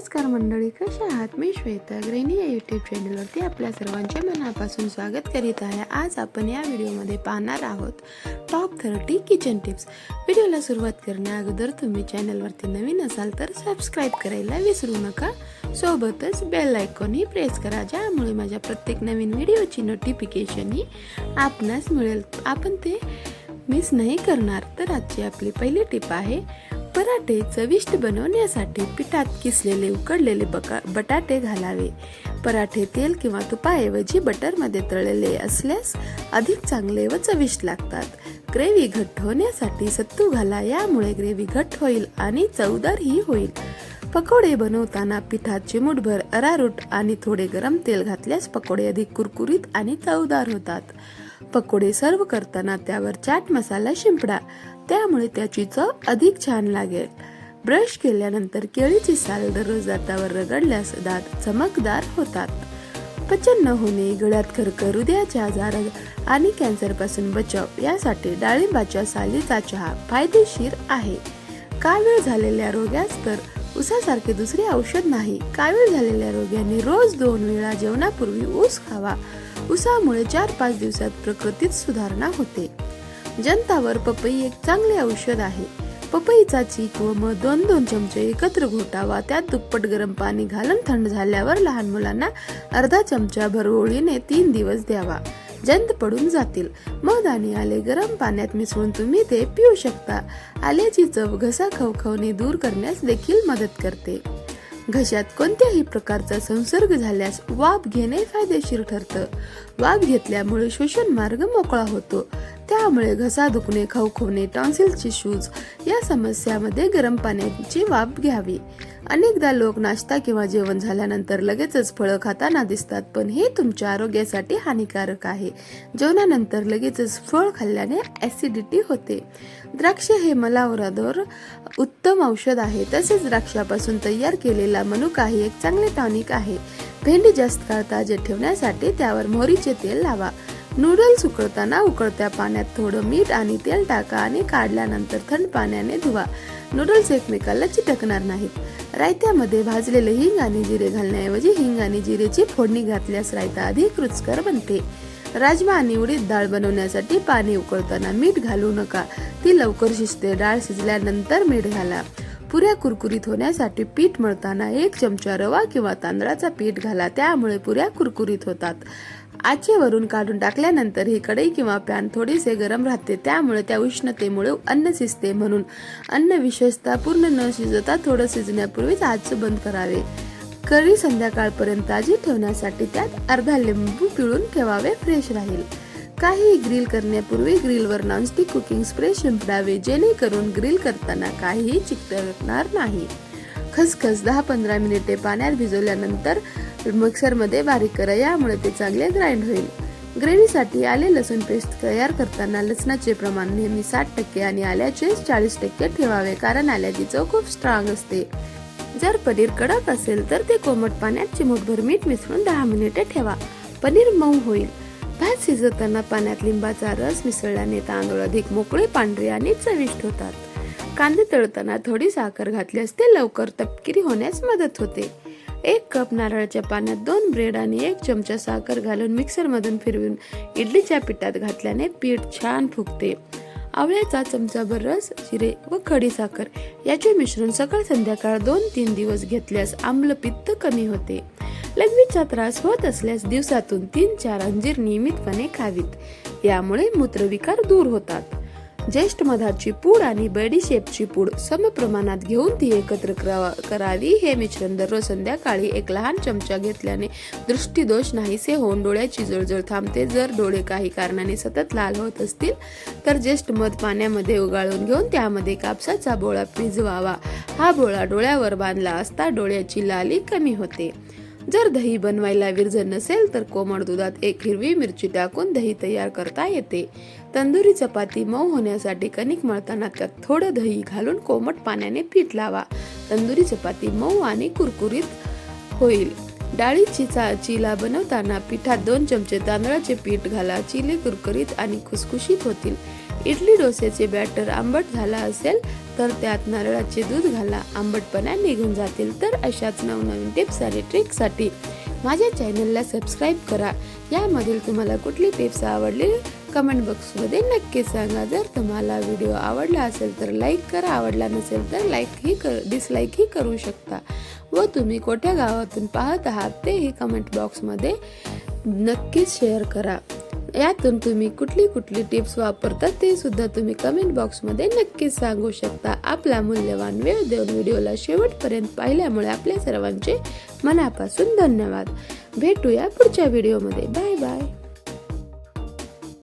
नमस्कार मंडळी कशा आहात? मी श्वेता ग्रेनी या यूट्यूब चॅनलवरती आपल्या सर्वांचे मनापासून स्वागत करीत आहे. आज आपण या व्हिडिओमध्ये पाहणार आहोत टॉप थर्टी किचन टिप्स व्हिडिओला सुरुवात करण्या अगोदर तुम्ही चॅनलवरती नवीन असाल तर सबस्क्राईब करायला विसरू नका. सोबतच बेल आयकॉनही प्रेस करा ज्यामुळे माझ्या प्रत्येक नवीन व्हिडिओची नोटिफिकेशनही आपणास मिळेल. आपण ते मिस नाही करणार. तर आजची आपली पहिली टिप आहे पराठे चविष्ट बनवण्यासाठी पिठात किसलेले उकडलेले बका बटाटे घालावे. पराठे तेल किंवा तुपाऐवजी बटरमध्ये तळलेले असल्यास अधिक चांगले व चविष्ट लागतात. ग्रेव्ही घट्ट होण्यासाठी सत्तू घाला यामुळे ग्रेव्ही घट्ट होईल आणि चवदारही होईल. पकोडे बनवताना पिठात चिमूटभर अरारूट आणि थोडे गरम तेल घातल्यास पकोडे अधिक कुरकुरीत आणि चवदार होतात. पकोडे सर्व करताना त्यावर चाट मसाला शिंपडा. त्यामुळे त्याची चव अधिक छान लागेल. ब्रश केल्यानंतर केळीची साल दररोज दातावर रगडल्यास दात चमकदार होतात. पचन न होणे गळ्यात खरखर हृदयाच्या आजार आणि कॅन्सरपासून बचाव यासाठी डाळिंबाच्या सालीचा चहा फायदेशीर आहे. कावीळ झालेल्या रोग्यास तर उसासारखे दुसरे औषध नाही. कावीळ झालेल्या रोग्यांनी रोज दोन वेळा जेवणापूर्वी ऊस खावा. उसामुळे चार पाच दिवसात प्रकृतीत सुधारणा होते. जंतावर पपई एक चांगले औषध आहे. पपईचा चीक व मध दोन दोन चमचे एकत्र घोटावा त्यात दुप्पट गरम पाणी घालून थंड झाल्यावर लहान मुलांना अर्धा चमचा भरवळीने तीन दिवस द्यावा. जंत पडून जातील. मध आणि आले गरम पाण्यात मिसळून तुम्ही ते पिऊ शकता. आल्याची चव घसा खवखवणे दूर करण्यास देखील मदत करते. घशात कोणत्याही प्रकारचा संसर्ग झाल्यास वाफ घेणे फायदेशीर ठरतं. वाफ घेतल्यामुळे श्वसन मार्ग मोकळा होतो. त्यामुळे घसा दुखणे खवखवणे टॉन्सिलची शूज या समस्यामध्ये गरम पाण्याची वाफ घ्यावी. अनेकदा लोक नाश्ता किंवा जेवण झाल्यानंतर लगेचच फळं खाताना दिसतात पण हे तुमच्या आरोग्यासाठी हानिकारक आहे. जेवणानंतर लगेचच फळ खाल्ल्याने ऍसिडिटी होते. द्राक्ष हे मलावरादोर उत्तम औषध आहे. तसेच द्राक्षापासून तयार केलेला मनुका ही एक चांगले टॉनिक आहे. भेंडी जास्त काळ ताजे ठेवण्यासाठी त्यावर मोहरीचे तेल लावा. नूडल्स उकळताना उकळत्या पाण्यात थोडं मीठ आणि तेल टाका आणि काढल्यानंतर थंड पाण्याने धुवा. नूडल्स एकमेकाला चिटकणार नाहीत. रायत्यामध्ये भाजलेले हिंग आणि जिरे घालण्याऐवजी हिंग आणि जिरेची फोडणी घातल्यास रायता अधिक रुचकर बनते. राजमा आणि उडीद डाळ बनवण्यासाठी पाणी उकळताना मीठ घालू नका. ती लवकर शिजते डाळ शिजल्यानंतर मीठ घाला. पुऱ्या कुरकुरीत होण्यासाठी पीठ मळताना एक चमचा रवा किंवा तांदळाचा पीठ घाला त्यामुळे पुऱ्या कुरकुरीत होतात. आचेवरून काढून टाकल्यानंतर ही कढई किंवा पॅन थोडीसे गरम राहते. त्यामुळे त्या उष्णतेमुळे अन्न शिजते म्हणून अन्न विशेषतः पूर्ण न शिजता थोडं शिजण्यापूर्वीच आजचं बंद करावे. करी संध्याकाळपर्यंत ताजी ठेवण्यासाठी त्यात अर्धा लिंबू पिळून ठेवावे फ्रेश राहील. काही ग्रिल करण्यापूर्वी ग्रिलवर नॉनस्टिक कुकिंग स्प्रे शिंपडावे जेणेकरून ग्रिल करताना काहीही चिकटणार नाही. खसखस दहा पंधरा मिनिटे पाण्यात भिजवल्यानंतर मिक्सरमध्ये बारीक करा यामुळे ते चांगले ग्राइंड होईल. ग्रेव्हीसाठी आले लसूण पेस्ट तयार करताना लसणाचे प्रमाण नेहमी साठ टक्के आणि आल्याचे चाळीस टक्के ठेवावे कारण आल्याची चव खूप स्ट्रॉंग असते. जर पनीर कडक असेल तर ते कोमट पाण्यात चिमूटभर मीठ मिसळून दहा मिनिटे ठेवा. पनीर मऊ होईल. भात शिजवताना पाण्यात लिंबाचा रस मिसळल्याने तांदूळ अधिक मोकळे पांढरे आणि चविष्ट होतात. कांदे तळताना थोडी साखर घातल्यास ते लवकर तपकिरी होण्यास मदत होते. एक कप नारळाच्या पाण्यात दोन ब्रेड आणि एक चमचा साखर घालून मिक्सरमधून फिरवून इडलीच्या पिठात घातल्याने पीठ छान फुगते. आवळ्याचा चमचाभर रस जिरे व खडी साखर याचे मिश्रण सकाळ संध्याकाळ दोन तीन दिवस घेतल्यास आम्ल पित्त कमी होते. लघवीचा त्रास होत असल्यास दिवसातून तीन चार अंजीर नियमितपणे खावीत. यामुळे मूत्रविकार दूर होतात. ज्येष्ठ मधाची पूड आणि बडीशेपची पूड समप्रमाणात घेऊन ती एकत्र करावी हे मिश्रण दररोज संध्याकाळी एक लहान चमचा घेतल्याने दृष्टीदोष नाहीसे होऊन डोळ्याची जळजळ थांबते. जर डोळे काही कारणाने सतत लाल होत असतील तर ज्येष्ठ मध पाण्यामध्ये उगाळून घेऊन त्यामध्ये कापसाचा बोळा पिजवावा. हा बोळा डोळ्यावर बांधला असता डोळ्याची लाली कमी होते. जर दही बनवायला विरजण नसेल तर कोमट दुधात एक हिरवी मिरची टाकून दही तयार करता येते. तंदुरी चपाती मऊ होण्यासाठी कणिक मळताना त्यात थोडं दही घालून कोमट पाण्याने पीठ लावा. तंदुरी चपाती मऊ आणि कुरकुरीत होईल. डाळीची चिला बनवताना पिठात दोन चमचे तांदळाचे पीठ घाला. चिले कुरकुरीत आणि खुसखुशीत होतील. इडली डोसेचे बॅटर आंबट झाला असेल तर त्यात नारळाचे दूध घाला आंबटपणा निघून जातील. तर अशाच नवनवीन टिप्स आणि ट्रिकसाठी माझ्या चॅनलला सबस्क्राईब करा. यामधील तुम्हाला कुठली टिप्स आवडली कमेंट बॉक्समध्ये नक्की सांगा. जर तुम्हाला व्हिडिओ आवडला असेल तर लाईक करा. आवडला नसेल तर लाईकही कर डिसलाईकही करू शकता. व तुम्ही कोठ्या गावातून पाहत आहात तेही कमेंट बॉक्समध्ये नक्कीच शेअर करा. यातून तुम्ही कुठली कुठली टिप्स वापरतात ते सुद्धा तुम्ही कमेंट बॉक्समध्ये नक्कीच सांगू शकता. आपला मूल्यवान वेळ देऊन व्हिडिओला शेवटपर्यंत पाहिल्यामुळे आपल्या सर्वांचे मनापासून धन्यवाद. भेटूया पुढच्या व्हिडिओमध्ये बाय बाय